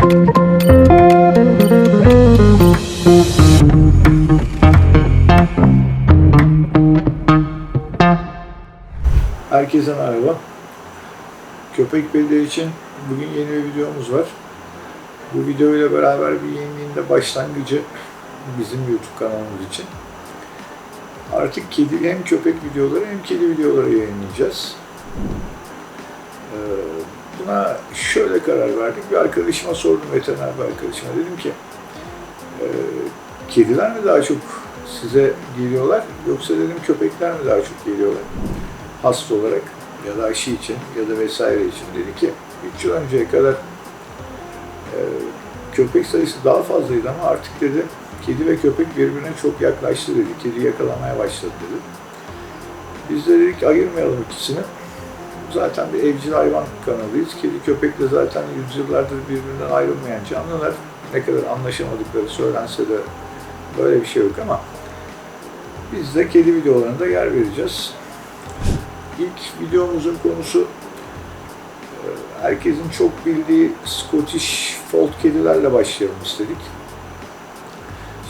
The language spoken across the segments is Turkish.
Herkese merhaba. Köpek Belli için bugün yeni bir videomuz var. Bu video ile beraber bir yeniliğin de başlangıcı bizim YouTube kanalımız için. Artık kedi hem köpek videoları hem kedi videoları yayınlayacağız. Ee, buna şöyle karar verdik. Bir arkadaşıma sordum, veteriner bir arkadaşıma. Dedim ki, e, kediler mi daha çok size geliyorlar yoksa dedim köpekler mi daha çok geliyorlar? hasta olarak ya da aşı için ya da vesaire için dedi ki 3 yıl önceye kadar e, köpek sayısı daha fazlaydı ama artık dedi kedi ve köpek birbirine çok yaklaştı dedi. Kedi yakalamaya başladı dedi. Biz de dedik ayırmayalım ikisini. Zaten bir evcil hayvan kanalıyız. Kedi köpek de zaten yüzyıllardır birbirinden ayrılmayan canlılar. Ne kadar anlaşamadıkları söylense de böyle bir şey yok ama biz de kedi videolarında yer vereceğiz. İlk videomuzun konusu e, herkesin çok bildiği Scottish Fold kedilerle başlayalım istedik.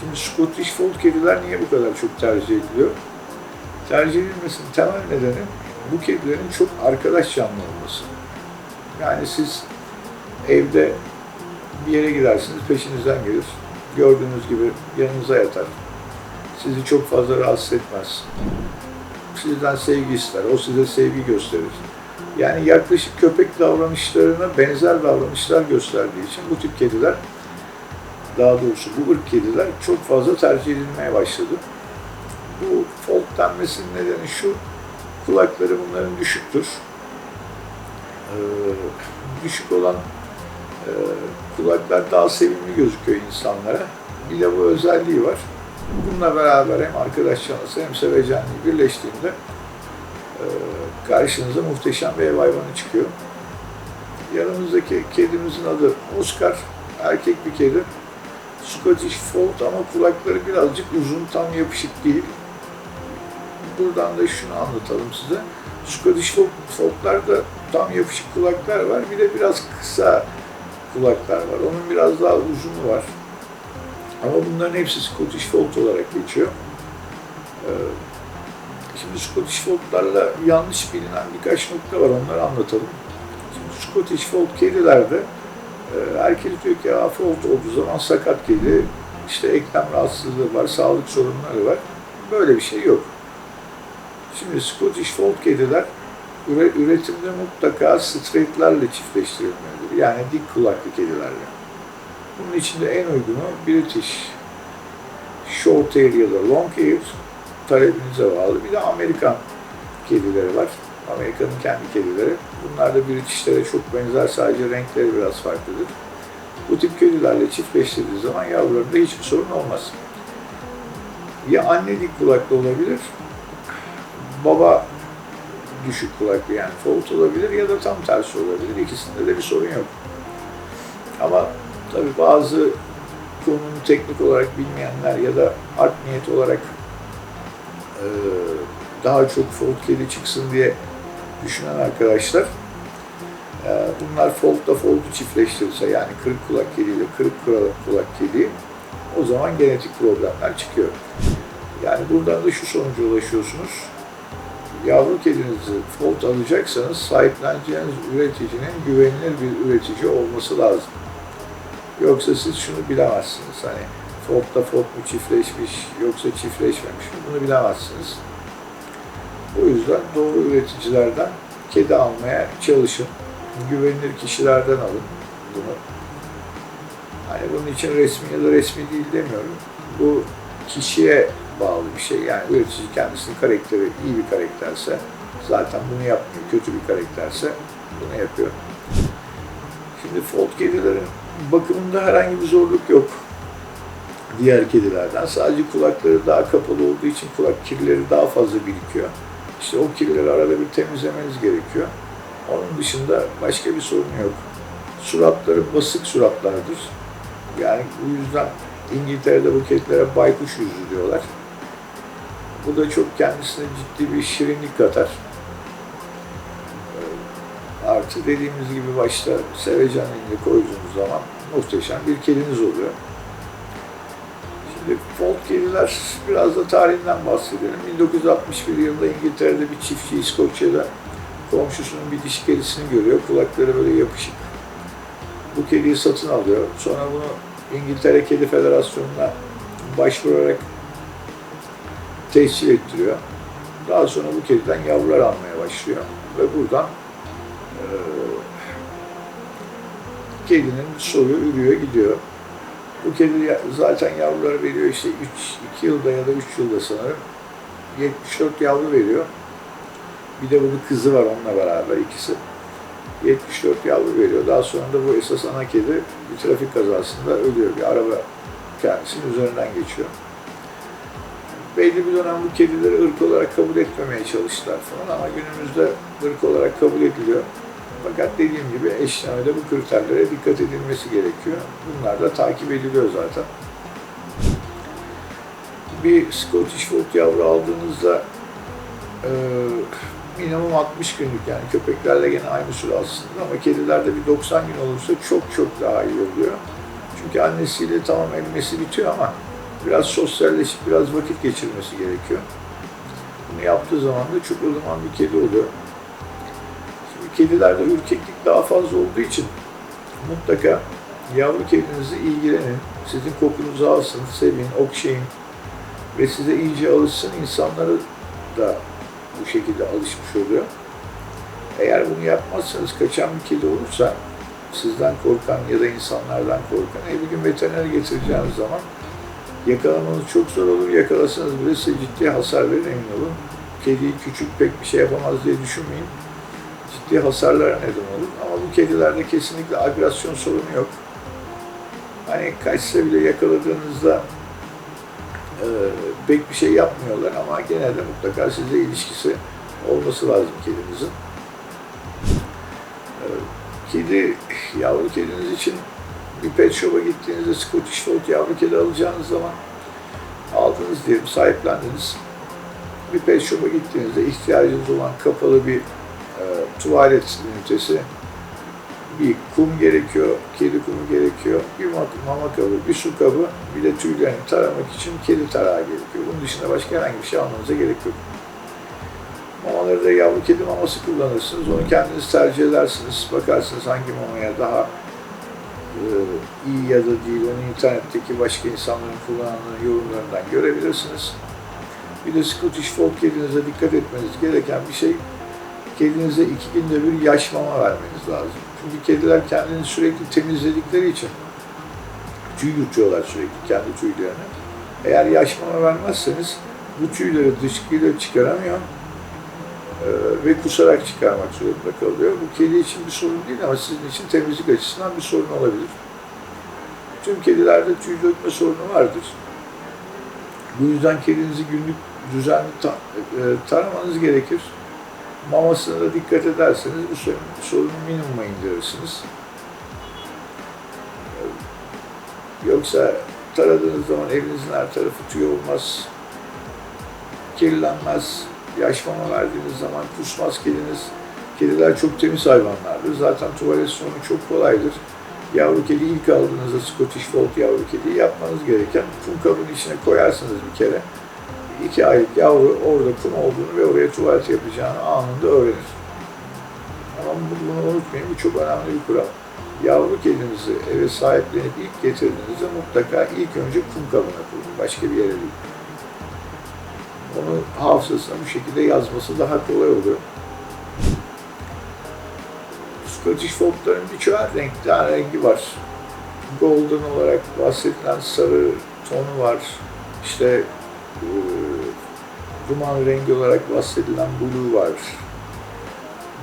Şimdi Scottish Fold kediler niye bu kadar çok tercih ediliyor? Tercih edilmesinin temel nedeni bu kedilerin çok arkadaş canlı olması. Yani siz evde bir yere gidersiniz, peşinizden gelir. Gördüğünüz gibi yanınıza yatar. Sizi çok fazla rahatsız etmez sizden sevgi ister, o size sevgi gösterir. Yani yaklaşık köpek davranışlarına benzer davranışlar gösterdiği için bu tip kediler, daha doğrusu bu ırk kediler çok fazla tercih edilmeye başladı. Bu fold denmesinin nedeni şu, kulakları bunların düşüktür. Ee, düşük olan e, kulaklar daha sevimli gözüküyor insanlara. Bir de bu özelliği var. Bununla beraber hem arkadaş canlısı hem sevecenliği birleştiğinde e, karşınıza muhteşem bir ev hayvanı çıkıyor. Yanımızdaki kedimizin adı Oscar. Erkek bir kedi. Scottish Fold ama kulakları birazcık uzun, tam yapışık değil. Buradan da şunu anlatalım size. Scottish Fold'larda tam yapışık kulaklar var. Bir de biraz kısa kulaklar var. Onun biraz daha uzunu var. Ama bunların hepsi Scottish Fold olarak geçiyor. Ee, şimdi Scottish Fold'larla yanlış bilinen birkaç nokta var, onları anlatalım. Şimdi Scottish Fold kedilerde e, herkes diyor ki ya Fold olduğu zaman sakat kedi, işte eklem rahatsızlığı var, sağlık sorunları var. Böyle bir şey yok. Şimdi Scottish Fold kediler üretimde mutlaka straight'lerle çiftleştirilmelidir. Yani dik kulaklı kedilerle. Bunun içinde en uygunu British Short Hair ya da Long Hair talebinize bağlı. Bir de Amerikan kedileri var. Amerika'nın kendi kedileri. Bunlar da British'lere çok benzer sadece renkleri biraz farklıdır. Bu tip kedilerle çiftleştirdiği zaman yavrularında hiçbir sorun olmaz. Ya anne dik kulaklı olabilir, baba düşük kulaklı yani fold olabilir ya da tam tersi olabilir. İkisinde de bir sorun yok. Ama Tabii bazı konunun teknik olarak bilmeyenler ya da art niyet olarak e, daha çok fold kedi çıksın diye düşünen arkadaşlar e, bunlar foldla foldu çiftleştirirse yani kırık kulak kediyle kırık kulak kedi o zaman genetik problemler çıkıyor. Yani buradan da şu sonuca ulaşıyorsunuz. Yavru kedinizi fold alacaksanız sahipleneceğiniz üreticinin güvenilir bir üretici olması lazım. Yoksa siz şunu bilemezsiniz. Hani Ford'da Ford mu çiftleşmiş yoksa çiftleşmemiş mi bunu bilemezsiniz. O yüzden doğru üreticilerden kedi almaya çalışın. Güvenilir kişilerden alın bunu. Hani bunun için resmi ya da resmi değil demiyorum. Bu kişiye bağlı bir şey. Yani üretici kendisinin karakteri iyi bir karakterse zaten bunu yapmıyor. Kötü bir karakterse bunu yapıyor. Şimdi Fold kedilerin bakımında herhangi bir zorluk yok diğer kedilerden. Sadece kulakları daha kapalı olduğu için kulak kirleri daha fazla birikiyor. İşte o kirleri arada bir temizlemeniz gerekiyor. Onun dışında başka bir sorun yok. Suratları basık suratlardır. Yani bu yüzden İngiltere'de bu kedilere baykuş yüzü diyorlar. Bu da çok kendisine ciddi bir şirinlik katar. Artı artı dediğimiz gibi başta Sevecan indi koyduğunuz zaman muhteşem bir kediniz oluyor. Şimdi Fold kediler biraz da tarihinden bahsedelim. 1961 yılında İngiltere'de bir çiftçi İskoçya'da komşusunun bir dişi kedisini görüyor. Kulakları böyle yapışık. Bu kediyi satın alıyor. Sonra bunu İngiltere Kedi Federasyonu'na başvurarak tescil ettiriyor. Daha sonra bu kediden yavrular almaya başlıyor. Ve buradan e, kedinin soyu ürüyor gidiyor. Bu kedi zaten yavruları veriyor işte 3, 2 yılda ya da 3 yılda sanırım 74 yavru veriyor. Bir de bunun kızı var onunla beraber ikisi. 74 yavru veriyor. Daha sonra da bu esas ana kedi bir trafik kazasında ölüyor. Bir araba kendisinin üzerinden geçiyor. Belli bir dönem bu kedileri ırk olarak kabul etmemeye çalıştılar falan ama günümüzde ırk olarak kabul ediliyor. Fakat dediğim gibi eşlemede bu kriterlere dikkat edilmesi gerekiyor. Bunlar da takip ediliyor zaten. Bir Scottish Fold yavru aldığınızda e, minimum 60 günlük yani köpeklerle gene aynı süre aslında ama kedilerde bir 90 gün olursa çok çok daha iyi oluyor. Çünkü annesiyle tamam emmesi bitiyor ama biraz sosyalleşip biraz vakit geçirmesi gerekiyor. Bunu yaptığı zaman da çok ılıman bir kedi oluyor. Şimdi kedilerde ürkeklik daha fazla olduğu için mutlaka yavru kedinizi ilgilenin. Sizin kokunuzu alsın, sevin, okşayın ve size iyice alışsın. İnsanları da bu şekilde alışmış oluyor. Eğer bunu yapmazsanız kaçan bir kedi olursa sizden korkan ya da insanlardan korkan e bir gün veterinere getireceğiniz zaman yakalamanız çok zor olur. Yakalasanız bile size ciddi hasar verir emin olun. Kediyi küçük pek bir şey yapamaz diye düşünmeyin. Ciddi hasarlara neden olur. Ama bu kedilerde kesinlikle agresyon sorunu yok. Hani kaçsa bile yakaladığınızda e, pek bir şey yapmıyorlar ama genelde mutlaka size ilişkisi olması lazım kedinizin. E, kedi, yavru kediniz için bir pet shop'a gittiğinizde Scottish Fold yavru kedi alacağınız zaman aldınız diyelim, sahiplendiniz. Bir pet shop'a gittiğinizde ihtiyacınız olan kapalı bir e, tuvalet ünitesi, bir kum gerekiyor, kedi kumu gerekiyor, bir mama kabı, bir su kabı, bir de tüylerini taramak için kedi tarağı gerekiyor. Bunun dışında başka herhangi bir şey almanıza gerek yok. Mamaları da yavru kedi maması kullanırsınız. Onu kendiniz tercih edersiniz. Bakarsınız hangi mamaya daha iyi ya da değil. Onu internetteki başka insanların kullandığı yorumlarından görebilirsiniz. Bir de Scottish Fold kedinize dikkat etmeniz gereken bir şey kedinize iki günde bir yaş mama vermeniz lazım. Çünkü kediler kendini sürekli temizledikleri için tüy yutuyorlar sürekli kendi tüylerini. Eğer yaş mama vermezseniz bu tüyleri dışkıyla çıkaramıyor ve kusarak çıkarmak zorunda kalıyor. Bu kedi için bir sorun değil ama sizin için temizlik açısından bir sorun olabilir. Tüm kedilerde tüy dökme sorunu vardır. Bu yüzden kedinizi günlük düzenli ta- e, taramanız gerekir. Mamasına da dikkat ederseniz bu sorun- sorunu minimuma indirirsiniz. Yoksa taradığınız zaman evinizin her tarafı tüy olmaz, kirlenmez, yaş verdiğiniz zaman kusmaz kediniz. Kediler çok temiz hayvanlardır. Zaten tuvalet sorunu çok kolaydır. Yavru kedi ilk aldığınızda Scottish Fold yavru kediyi yapmanız gereken kum kabının içine koyarsınız bir kere. İki aylık yavru orada kum olduğunu ve oraya tuvalet yapacağını anında öğrenir. Ama bu- bunu unutmayın, bu çok önemli bir kural. Yavru kedinizi eve sahiplenip ilk getirdiğinizde mutlaka ilk önce kum kabına koyun, başka bir yere değil. Onu hafızasına bu şekilde yazması daha kolay oluyor. Scottish Fold'ların birçok renkli rengi var. Golden olarak bahsedilen sarı tonu var. İşte e, duman rengi olarak bahsedilen blue var.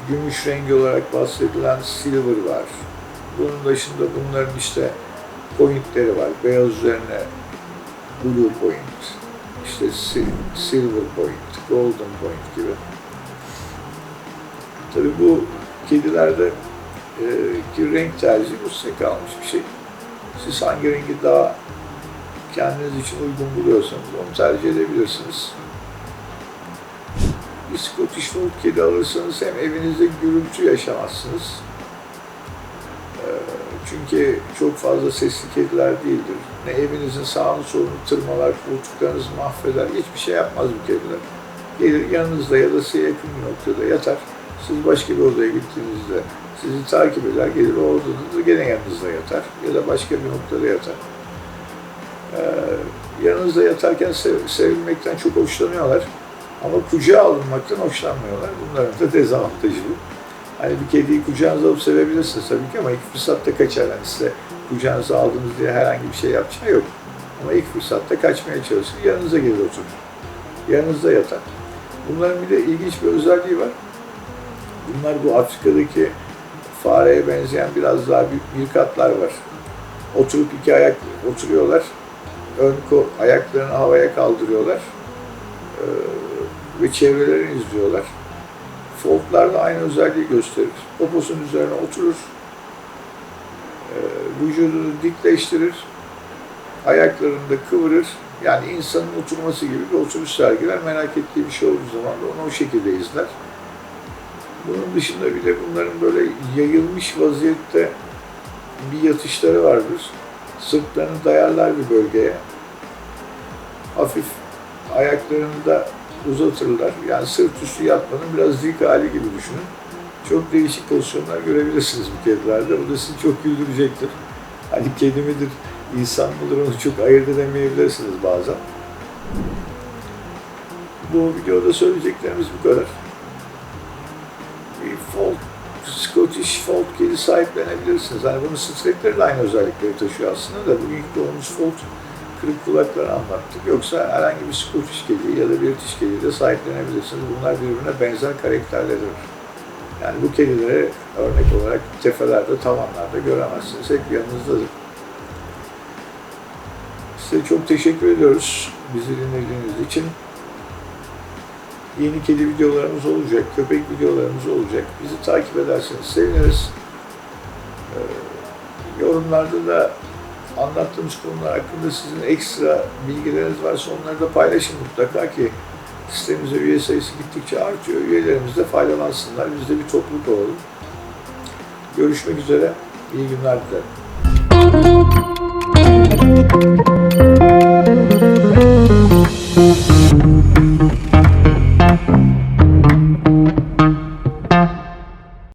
Gümüş rengi olarak bahsedilen silver var. Bunun dışında bunların işte pointleri var. Beyaz üzerine blue point, işte sil- silver point, golden point gibi. Tabii bu kedilerde e, ki renk tercihi bu size kalmış bir şey. Siz hangi rengi daha kendiniz için uygun buluyorsanız onu tercih edebilirsiniz. bir Scottish Fold kedi alırsanız hem evinizde gürültü yaşamazsınız. Çünkü çok fazla sesli kediler değildir. Ne evinizin sağını solunu tırmalar, koltuklarınızı mahveder. Hiçbir şey yapmaz bu kediler. Gelir yanınızda ya da size yakın bir noktada yatar. Siz başka bir odaya gittiğinizde sizi takip eder, gelir o odada da gene yanınızda yatar. Ya da başka bir noktada yatar. Ee, yanınızda yatarken sev- sevilmekten çok hoşlanıyorlar. Ama kucağa alınmaktan hoşlanmıyorlar. Bunların da dezavantajı bu. Hani bir kediyi kucağınıza alıp sevebilirsiniz tabii ki ama ilk fırsatta kaçar. Yani size kucağınıza aldınız diye herhangi bir şey yapacağı yok. Ama ilk fırsatta kaçmaya çalışır, yanınıza gelir oturur. Yanınızda yatar. Bunların bir de ilginç bir özelliği var. Bunlar bu Afrika'daki fareye benzeyen biraz daha büyük mirkatlar var. Oturup iki ayak oturuyorlar. Ön ko ayaklarını havaya kaldırıyorlar. Ee, ve çevrelerini izliyorlar. Folklar da aynı özelliği gösterir. Poposunun üzerine oturur. Ee, vücudunu dikleştirir. Ayaklarını da kıvırır. Yani insanın oturması gibi bir oturuş sergiler. Merak ettiği bir şey olduğu zaman da onu o şekilde izler. Bunun dışında bir de bunların böyle yayılmış vaziyette bir yatışları vardır. Sırtlarını dayarlar bir bölgeye. Hafif ayaklarını da uzatırlar. Yani sırt üstü yatmanın biraz dik hali gibi düşünün. Çok değişik pozisyonlar görebilirsiniz bu kedilerde. Bu da sizi çok güldürecektir. Hani kedi midir, insan mıdır onu çok ayırt edemeyebilirsiniz bazen. Bu videoda söyleyeceklerimiz bu kadar. Bir Fold, Scottish Fold kedi sahiplenebilirsiniz. Hani bunun strekleri de aynı özellikleri taşıyor aslında da bugünkü konumuz Fold kırık kulakları anlattık. Yoksa herhangi bir Scottish kedi ya da British kedi de sahiplenebilirsiniz. Bunlar birbirine benzer karakterleridir. Yani bu kedileri örnek olarak tefelerde, tavanlarda göremezsiniz. Hep yanınızdadır. Size çok teşekkür ediyoruz bizi dinlediğiniz için. Yeni kedi videolarımız olacak, köpek videolarımız olacak. Bizi takip ederseniz seviniriz. Ee, yorumlarda da anlattığımız konular hakkında sizin ekstra bilgileriniz varsa onları da paylaşın mutlaka ki sitemize üye sayısı gittikçe artıyor. Üyelerimiz de faydalansınlar. Biz de bir topluluk olalım. Görüşmek üzere. İyi günler dilerim.